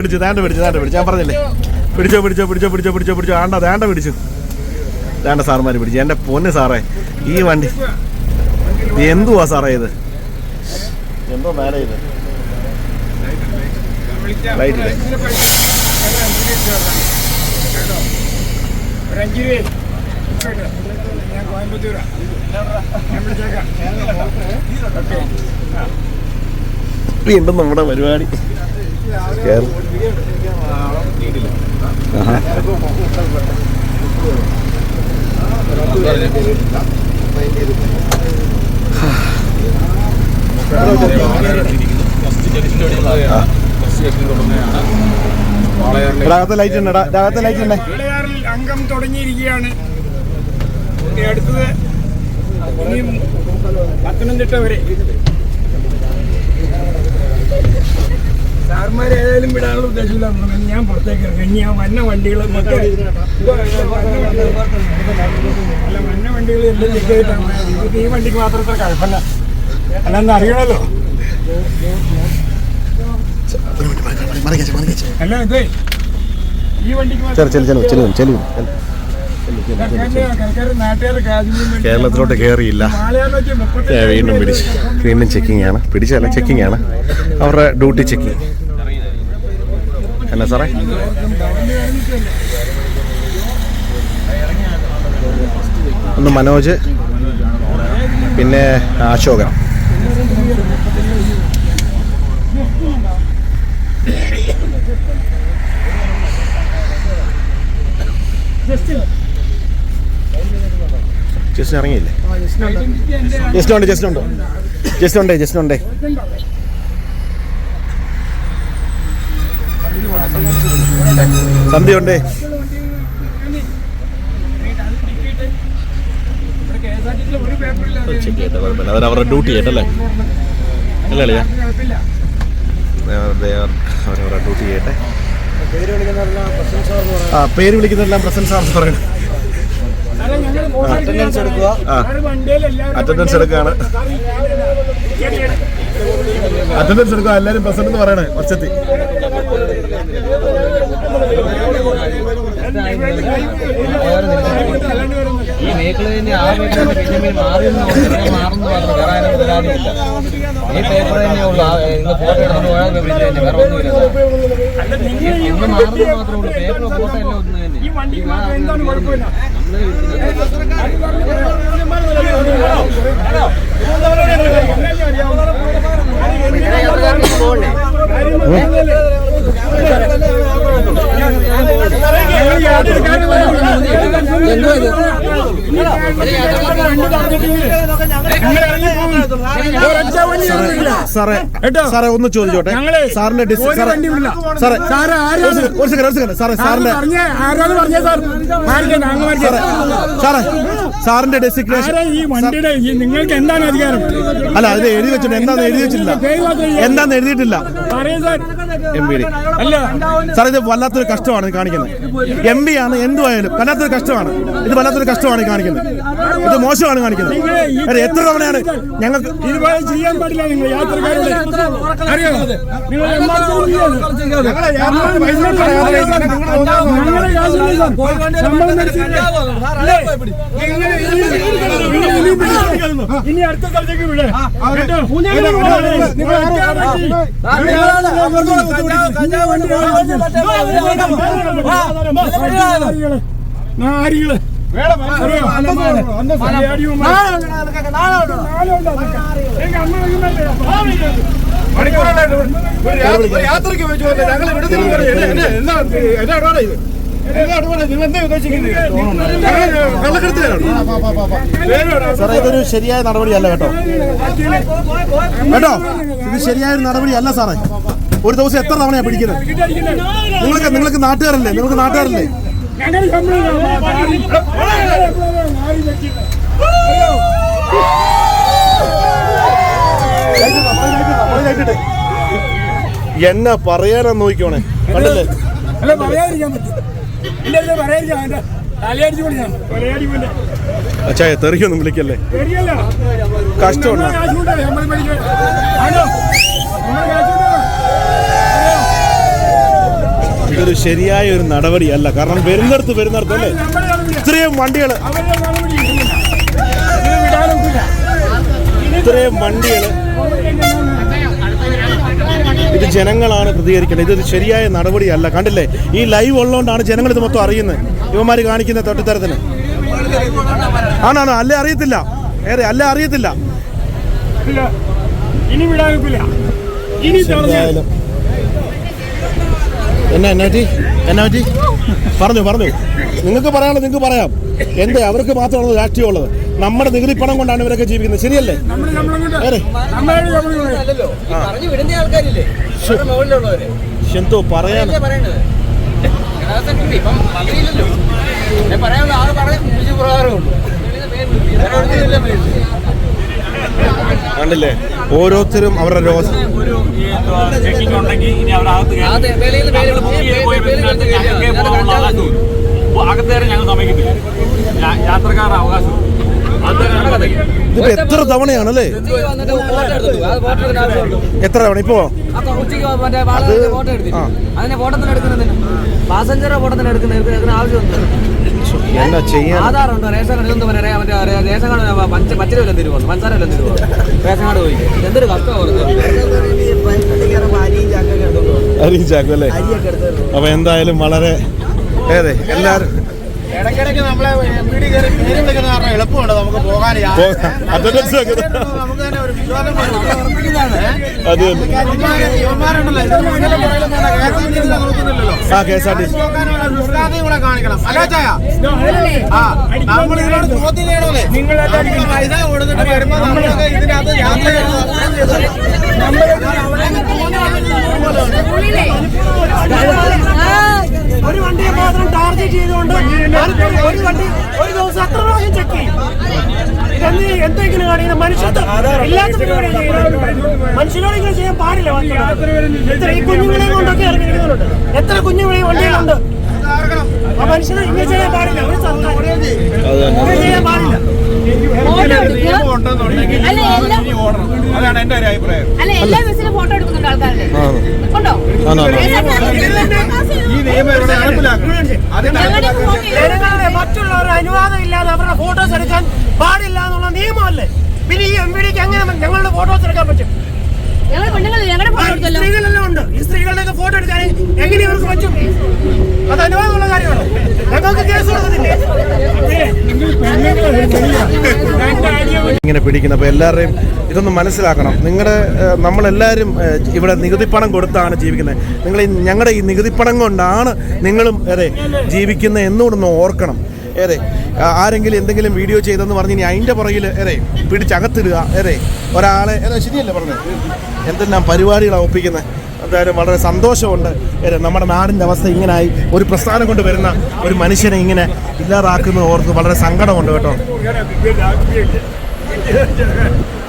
പിടിച്ചു താണ്ട പിടിച്ചു താണ്ട പിടിച്ചു. ഞാൻ പറഞ്ഞില്ലേ? പിടിച്ചോ പിടിച്ചോ പിടിച്ചോ പിടിച്ചോ പിടിച്ചോ പിടിച്ചോ. ആണ്ട താണ്ട പിടിച്ചു. താണ്ട സാറുമാർ പിടിച്ചു. എന്റെ പൊന്ന് സാറേ ഈ വണ്ടി. എന്തുവാ സാറേ ഇത്? എന്തോ നേരെ ഇത്. ലൈറ്റ് നമ്മുടെ പരിപാടി. അകത്തെ ലൈറ്റ് ഉണ്ട് രാഗത്തെ ലൈറ്റ് ഉണ്ടേ. അംഗം തുടങ്ങിയിരിക്കുകയാണ്. അടുത്തത് പത്തനംതിട്ട വരെ. സാർമാരെ ഏതായാലും വിടാനുള്ള ഉദ്ദേശമില്ല. ഞാൻ പുറത്തേക്ക് ഇറങ്ങി. ഇനി ആ വന്ന വണ്ടികൾ അല്ല വന്ന വണ്ടികൾ എല്ലാം നിൽക്കായിട്ടാണ് ഈ വണ്ടിക്ക് മാത്രം ഇത്ര കുഴപ്പമില്ല അല്ലെന്ന് അറിയണല്ലോ. അല്ല ഇത് ഈ വണ്ടിക്ക് ചെല്ലു ചെല്ലു ചെല്ലു കേരളത്തിലോട്ട് കയറിയില്ല വീണ്ടും പിടിച്ചു. വീണ്ടും ചെക്കിംഗ് ആണ്. പിടിച്ചല്ല ചെക്കിംഗ് ആണ്. അവരുടെ ഡ്യൂട്ടി ചെക്കിംഗ് എന്നാ സാറേ? ഒന്ന് മനോജ് പിന്നെ അശോക ജസ്റ്റ് ഇറങ്ങിയില്ലേ ജസ്റ്റ് ഉണ്ട് ജസ്റ്റ് ഉണ്ടോ ജസ്റ്റ് ഉണ്ടേ ജസ്റ്റ് ഉണ്ടേ സന്ധ്യ ഉണ്ടേ കുഴപ്പമില്ല അവരുടെ ഡ്യൂട്ടി ആയിട്ടല്ലേ അല്ലേ അളിയാ? അവരവരുടെ ഡ്യൂട്ടി ചെയ്യട്ടെ. ആ പേര് വിളിക്കുന്നതെല്ലാം പ്രസൻസ് ആണെന്ന് പറയുന്നത് അറ്റൻഡൻസ് എടുക്കുക. ആ. അറ്റൻഡൻസ് എടുക്കുകയാണ്. അറ്റൻഡൻസ് എടുക്കുക. എല്ലാവരും പ്രസന്റ് എന്ന് പറയണേ. വർഷത്തി ഈ മേഖലയിൽ തന്നെ ആ മേഖല പിന്നെ മാറുന്നു മാറുന്നു മാത്രം. വേറെ അതിനകത്ത് പരാതിയില്ല ഈ പേപ്പർ തന്നെ ഉള്ളു. ഇന്ന് ഫോട്ടോ എടുത്തോണ്ട് പോയാൽ പിന്നെ തന്നെ. വേറെ ഒന്നുമില്ല ഇന്ന് മാറുന്നു മാത്രമേ ഉള്ളൂ. പേപ്പർ ഫോട്ടോ എല്ലാം ഒന്ന് തന്നെ. ഈ സാറേ സാറേ ഒന്ന് ചോദിച്ചോട്ടെ. സാറിന്റെ സാറേ. സാറേ? ഒരു സെക്കൻഡ്, ഒരു സെക്കൻഡ് സാറേ സാറിന്റെ സാറേ സാറിന്റെ ഡെസിഗ്നേഷൻ നിങ്ങൾക്ക് എന്താണ് അധികാരം? അല്ല അത് എഴുതി വെച്ചിട്ടുണ്ട് എന്താന്ന് എഴുതി വെച്ചിട്ടില്ല. എന്താന്ന് എഴുതിയിട്ടില്ല. എം പി അല്ല സാർ ഇത് വല്ലാത്തൊരു കഷ്ടമാണ് ഇത് കാണിക്കുന്നത് എം പി ആണ് എന്തുമായാലും വല്ലാത്തൊരു കഷ്ടമാണ് ഇത് വല്ലാത്തൊരു കഷ്ടമാണ് ഈ കാണിക്കുന്നത് ഇത് മോശമാണ് കാണിക്കുന്നത് അതെ, എത്ര തവണയാണ് ഞങ്ങൾക്ക് ഇതുപോലെ ചെയ്യാൻ പാടില്ല നിങ്ങൾ യാത്രക്കാരോട് അറിയോ നിങ്ങൾ ഇനി- അടുത്ത സ്ഥലത്തേക്ക് വിടേ കേട്ടോ നാരികൾ യാത്രയ്ക്ക് വെച്ച് ഞങ്ങൾ ഇത് നിങ്ങൾ എന്താ ഉദ്ദേശിക്കുന്നത് കള്ളക്കടത്തിലാണ് സാറേ ഇതൊരു ശരിയായ നടപടിയല്ല കേട്ടോ കേട്ടോ ഇത് ശരിയായ നടപടിയല്ല സാറേ ഒരു ദിവസം എത്ര തവണയാണ് പിടിക്കുന്നത്? നിങ്ങൾക്ക് നിങ്ങൾക്ക് നാട്ടുകാരല്ലേ? നിങ്ങൾക്ക് നാട്ടുകാരല്ലേ? എന്നെ പറയാനാ നോക്കിക്കോണേ? കണ്ടല്ലേ? അല്ല പറയാതിരിക്കാൻ പറ്റും. അച്ഛാ തെറിയൊന്നും വിളിക്കല്ലേ? കഷ്ടമുണ്ട്. ഇതൊരു ശരിയായ ഒരു നടപടിയല്ല. കാരണം വരുന്നിടത്ത് വരുന്നിടത്ത് അല്ലേ. ഇത്രയും വണ്ടികൾ. ഇത്രയും വണ്ടികൾ ഇത് ജനങ്ങളാണ് പ്രതികരിക്കേണ്ടത്. ഇതൊരു ശരിയായ നടപടിയല്ല. കണ്ടില്ലേ? ഈ ലൈവ് ഉള്ളതുകൊണ്ടാണ് ജനങ്ങൾ ഇത് മൊത്തം അറിയുന്നത്. ഇവന്മാർ കാണിക്കുന്ന തൊട്ടിത്തരത്തിന് ആണാണോ? അല്ലേ അറിയത്തില്ല. ഏറെ അല്ലേ അറിയത്തില്ല. ഇനി വിടാകില്ല ഇനി എന്നാ എന്നാ പറ്റി എന്നാ പറ്റി പറഞ്ഞു പറഞ്ഞു. നിങ്ങൾക്ക് പറയാനുള്ളത് നിങ്ങൾക്ക് പറയാം. എന്തേ അവർക്ക് മാത്രമാണ് രാഷ്ട്രീയമുള്ളത് നമ്മുടെ നികുതി പണം കൊണ്ടാണ് ഇവരൊക്കെ ജീവിക്കുന്നത്. ശരിയല്ലേ? എന്തോ പറയാൻ പറയാനുള്ള ആൾ പറയും വിളിച്ചു പ്രകാരമേ ഉള്ളൂ വേറെ ഒന്നുമില്ല മേളിൽ. കണ്ടില്ലേ? ഓരോരുത്തരും അവരുടെ രോഗം ഒരു ചെക്കിംഗ് ഉണ്ടെങ്കിൽ ഇനി അവരകത്ത് കയറി അതെ വെളിയിൽ നിന്ന് വെളിയിൽ ബുക്ക് ചെയ്ത് പോയി ബസ്സിനകത്ത് ഞങ്ങൾക്ക് പോകാനുള്ള അവകാശം അപ്പോൾ അകത്ത് കയറി ഞങ്ങൾ സമ്മതിക്കത്തില്ല. യാ- യാത്രക്കാരുടെ അവകാശം അത് ഇതിപ്പോ എത്ര എടുക്കുന്ന ആവശ്യമുള്ളൂ എത്ര തവണ ഇപ്പോ. അതിനെ ഫോട്ടോത്തിന് എടുക്കുന്നതിന് പാസഞ്ചറെ ഫോട്ടോത്തിന് എടുക്കുന്ന എടുക്കുന്ന ആവശ്യമൊന്നും എന്നാ ചെയ്യാൻ? ആധാർ ഉണ്ടോ റേഷൻ കാർഡ് ഇതൊന്നും പറയാ മറ്റേ റേ- റേഷൻ കാർഡ് പഞ്ച പച്ചര വല്ലതും തരുമോ പഞ്ചാര വല്ലതും തരുമോ റേഷൻ കാർഡ് പോയി. എന്തൊരു കഷ്ടമാണ് അറിയിച്ചാക്കും അല്ലേ അപ്പൊ എന്തായാലും വളരെ ഏതെ എല്ലാരും ഇടയ്ക്കിടയ്ക്ക് നമ്മളെ കയറി പേര് കാരണം എളുപ്പമുണ്ട് നമുക്ക് പോകാൻ. അത് ആ K S R T C കാണിക്കണം. അല്ലേ ചായ ആ നമ്മൾ ഇതിനോട് ചോദ്യം ചെയ്യണമല്ലേ? നമ്മൾ പൈസ കൊടുത്തിട്ട് വരുമ്പോ നമ്മളൊക്കെ ഇതിനകത്ത് യാത്ര ചെയ്യണം ഒരു വണ്ടിയെ മാത്രം ടാർഗറ്റ് ചെയ്തുകൊണ്ട് ഒരു വണ്ടി ഒരു ദിവസം എത്ര പ്രാവശ്യം ചെക്ക് ചെയ്യും? ഇതെന്ത് എന്തെങ്കിലും കാണിക്കുന്ന മനുഷ്യത്വം. ഇല്ലാത്ത പരിപാടിയാണ് ചെയ്യുന്നത്. മനുഷ്യരോട് ഇങ്ങനെ ചെയ്യാൻ പാടില്ല എത്ര ഈ കുഞ്ഞുങ്ങളെ കൊണ്ടൊക്കെ ഇറങ്ങിയിരിക്കുന്നുണ്ട്. എത്ര കുഞ്ഞുങ്ങളെ വണ്ടികളുണ്ട് ആ മനുഷ്യനെ ഇങ്ങനെ ചെയ്യാൻ പാടില്ല. ഒരു സർക്കാർ ഇങ്ങനെ ചെയ്യാൻ പാടില്ല. അതാണ് എന്റെ ഒരു അഭിപ്രായം. അല്ല എല്ലാ ബസ്സിലും ഫോട്ടോ എടുക്കുന്നുണ്ട് ആൾക്കാരുടെ. ഉണ്ടോ നിയമം ഇവിടെ നടപ്പിലാക്കും അതിന്റെ ഞങ്ങളുടെ ജനങ്ങളുടെ മറ്റുള്ളവരുടെ അനുവാദം ഇല്ലാതെ അവരുടെ ഫോട്ടോസ് എടുക്കാൻ പാടില്ല എന്നുള്ള നിയമമല്ലേ? പിന്നെ ഈ എം പി ഡിക്ക് എങ്ങനെ ഞങ്ങളുടെ ഫോട്ടോസ് എടുക്കാൻ പറ്റും? സ്ത്രീകളെല്ലാം ഉണ്ട്. ഈ സ്ത്രീകളുടെ ഫോട്ടോ എടുക്കാൻ എങ്ങനെ ഇവർക്ക് പറ്റും? അത് അനുവാദമുള്ള കാര്യമാണോ? ഞങ്ങൾക്ക് കേസ് കൊടുക്കത്തില്ലേ ഇങ്ങനെ പിടിക്കുന്നത് അപ്പോൾ എല്ലാവരുടെയും ഇതൊന്ന് മനസ്സിലാക്കണം. നിങ്ങളുടെ നമ്മളെല്ലാവരും ഇവിടെ ഇവിടെ നികുതിപ്പണം കൊടുത്താണ് ജീവിക്കുന്നത്. നിങ്ങൾ ഞങ്ങളുടെ ഈ നികുതിപ്പണം കൊണ്ടാണ് നിങ്ങളും അതെ ജീവിക്കുന്നത് എന്നുകൊണ്ടൊന്ന് ഓർക്കണം. ഏറെ ആരെങ്കിലും എന്തെങ്കിലും വീഡിയോ ചെയ്തെന്ന് പറഞ്ഞ് ഇനി അതിന്റെ പുറകിൽ ഏറെ പിടിച്ചകത്തിടുക. ഏറെ ഒരാളെ ഏറെ ശരിയല്ലേ പറഞ്ഞത് എന്തെല്ലാം പരിപാടികളാണ് ഒപ്പിക്കുന്നത് എന്തായാലും വളരെ സന്തോഷമുണ്ട്. നമ്മുടെ നാടിന്റെ അവസ്ഥ ഇങ്ങനായി ഒരു പ്രസ്ഥാനം കൊണ്ട് വരുന്ന ഒരു മനുഷ്യനെ ഇങ്ങനെ ഇല്ലാതാക്കുന്നത് ഓർത്ത് വളരെ സങ്കടമുണ്ട് കേട്ടോ. Gel gel gel.